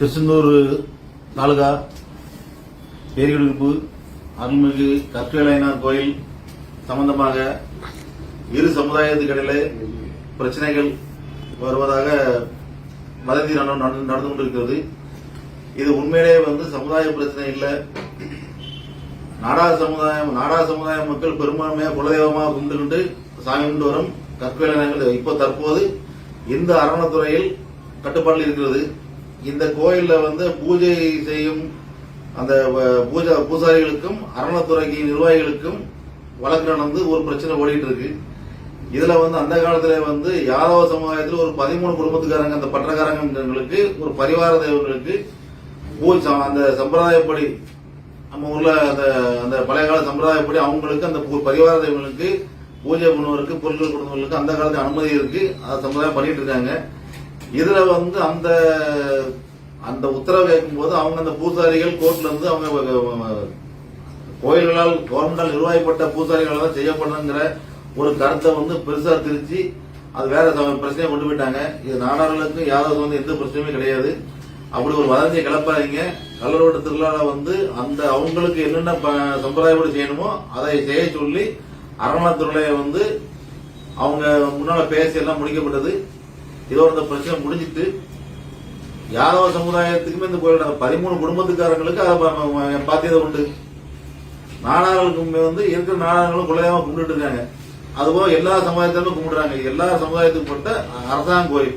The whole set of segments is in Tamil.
திருச்செந்தூர் தாலுகா பேரிகுடியிருப்பு அருள்மிகு கற்கலைனார் கோயில் சம்பந்தமாக இரு சமுதாயத்துக்கிடையிலே பிரச்சனைகள் வருவதாக வதந்தி நடந்து கொண்டிருக்கிறது. இது உண்மையிலேயே வந்து சமுதாய பிரச்சனை இல்லை. நாடா சமுதாயம் நாடா சமுதாய மக்கள் பெரும்பான்மையாக குலதெய்வமாக கும்பிட்டு சாமி கொண்டு வரும் கற்வேலையர்கள் இப்போ தற்போது இந்த அரணத்துறையில் கட்டுப்பாட்டில் இருக்கிறது. இந்த கோயில்ல வந்து பூஜை செய்யும் அந்த பூஜா பூசாரிகளுக்கும் அரணத்துறை நிர்வாகிகளுக்கும் வழக்கு நடந்து ஒரு பிரச்சனை ஓடிட்டு இருக்கு இதுல வந்து அந்த காலத்துல வந்து யாதவ சமுதாயத்தில் ஒரு பதிமூணு குடும்பத்துக்காரங்க அந்த பற்றக்காரங்களுக்கு ஒரு பரிவார தெய்வங்களுக்கு பூஜை அந்த சம்பிரதாயப்படி நம்ம ஊர்ல அந்த அந்த பழைய கால சம்பிரதாயப்படி அவங்களுக்கு அந்த பூ- பரிவார தெய்வங்களுக்கு பூஜை பண்ணுவதற்கு பொருட்கள் கொடுத்தவங்களுக்கு அந்த காலத்து அனுமதி இருக்கு. அதை சம்பிரதாயம் பண்ணிட்டு இருக்காங்க. இதுல வந்து அந்த அந்த உத்தரவு கேட்கும்போது அவங்க அந்த பூசாரிகள் கோர்ட்ல இருந்து அவங்க கோயில்களால் கவர்மெண்டால் நிர்வாகிப்பட்ட பூசாரிகளால் தான் செய்யப்படணுங்கிற ஒரு கருத்தை வந்து பெருசா திருச்சி அது வேற பிரச்சனையை கொண்டு போயிட்டாங்க. இது நாடாளுக்கும் யாராவது வந்து எந்த பிரச்சனையுமே கிடையாது. அப்படி ஒரு வதந்தியை கிளப்பாதீங்க. கல்லூரோட திருவிழாவில் வந்து அந்த அவங்களுக்கு என்னென்ன ப- சம்பிரதாயப்படி செய்யணுமோ அதை செய்ய சொல்லி அரணத்துறையை வந்து அவங்க முன்னால பேசி எல்லாம் முடிக்கப்பட்டது. இதோ இந்த பிரச்சனை முடிஞ்சிட்டு யாதவ சமுதாயத்துக்குமே இந்த கோயில் பதிமூணு குடும்பத்துக்காரங்களுக்கு அதை பாத்தியதை உண்டு. நாடார்களுக்கு வந்து இருக்கிற நாடார்களும் குலதெய்வமா கும்பிட்டு இருக்காங்க. அதுபோல எல்லா சமுதாயத்திலுமே கும்பிடுறாங்க. எல்லா சமுதாயத்துக்கு பட்ட அரசாங்க கோயில்.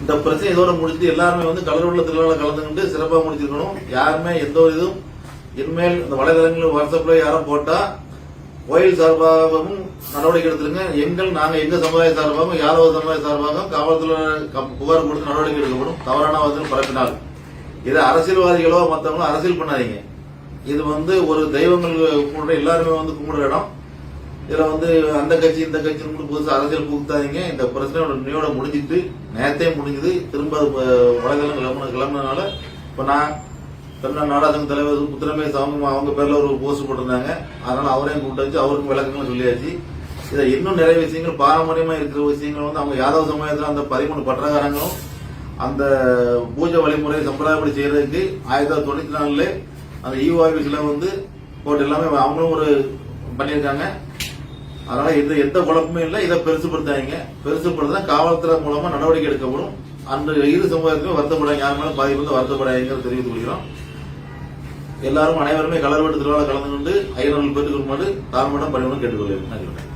இந்த பிரச்சனை இதோட முடிச்சுட்டு எல்லாருமே வந்து கலருள்ள திருவிழா கலந்துக்கிட்டு சிறப்பாக முடிச்சிருக்கணும். யாருமே எந்த ஒரு இதுவும் இனிமேல் இந்த வலைதளங்கள் வாட்ஸ்அப்ல யாரும் போட்டா கோயில் சார்பாகவும் நடவடிக்கை எடுத்துருங்க. எங்கள் நாங்க எங்க சமுதாய சார்பாகவும் யாரோ சமுதாய சார்பாகவும் காவல்துறை க- புகார் கொடுத்து நடவடிக்கை எடுக்கப்படும். தவறான வந்து பரப்பினால். இதை அரசியல்வாதிகளோ மற்றவங்களோ அரசியல் பண்ணாதீங்க. இது வந்து ஒரு தெய்வங்கள் கும்பிடுற எல்லாருமே வந்து கும்பிடுற இடம். இதுல வந்து அந்த கட்சி இந்த கட்சி கூட புதுசாக அரசியல் புகுத்தாதீங்க. இந்த பிரச்சனையோட நினைவோட முடிஞ்சிட்டு நேரத்தையும் முடிஞ்சது. திரும்ப அது ப- வலைதளம் கிளம்புன கிளம்புனதுனால இப்ப நான் தமிழ்நாடு நாடாளுமன்ற தலைவர் புத்திரமே அவங்க அவங்க பேர்ல ஒரு போஸ்ட் போட்டிருந்தாங்க. அதனால அவரையும் கூப்பிட்டு வச்சு அவருக்கும் விளக்கங்களும் சொல்லியாச்சு. இதை இன்னும் நிறைய விஷயங்கள் பாரம்பரியமா இருக்கிற விஷயங்கள் வந்து அவங்க யாதவ சமயத்துல அந்த பதிமூணு பட்டகாரங்களும் அந்த பூஜை வழிமுறை சம்பிரதாயப்படி செய்யறதுக்கு ஆயிரத்தி தொள்ளாயிரத்தி தொண்ணூத்தி நாலுல அந்த ஈஓ ஆபீஸ்ல வந்து போட்டு எல்லாமே அவங்களும் ஒரு பண்ணியிருக்காங்க. அதனால எந்த எந்த குழப்பமே இல்லை. இதை பெருசுப்படுத்தாங்க பெருசுப்படுத்தினா காவல்துறை மூலமா நடவடிக்கை எடுக்கப்படும். அந்த இரு சமுதாயத்துக்கும் வருத்தப்படாங்க யார் மேலும் பாதிப்பு வந்து வருத்தப்படாதுங்கிறத தெரிவித்துக் கொள்கிறோம். எல்லாரும் அனைவருமே கலர் வெட்டு திருவிழா கலந்து கொண்டு ஐநூறு பெற்றுக் கொள்ளுமாறு தாழ்மையிடம் பணிவுடன் கேட்டுக்கொள்கிறேன். நன்றி.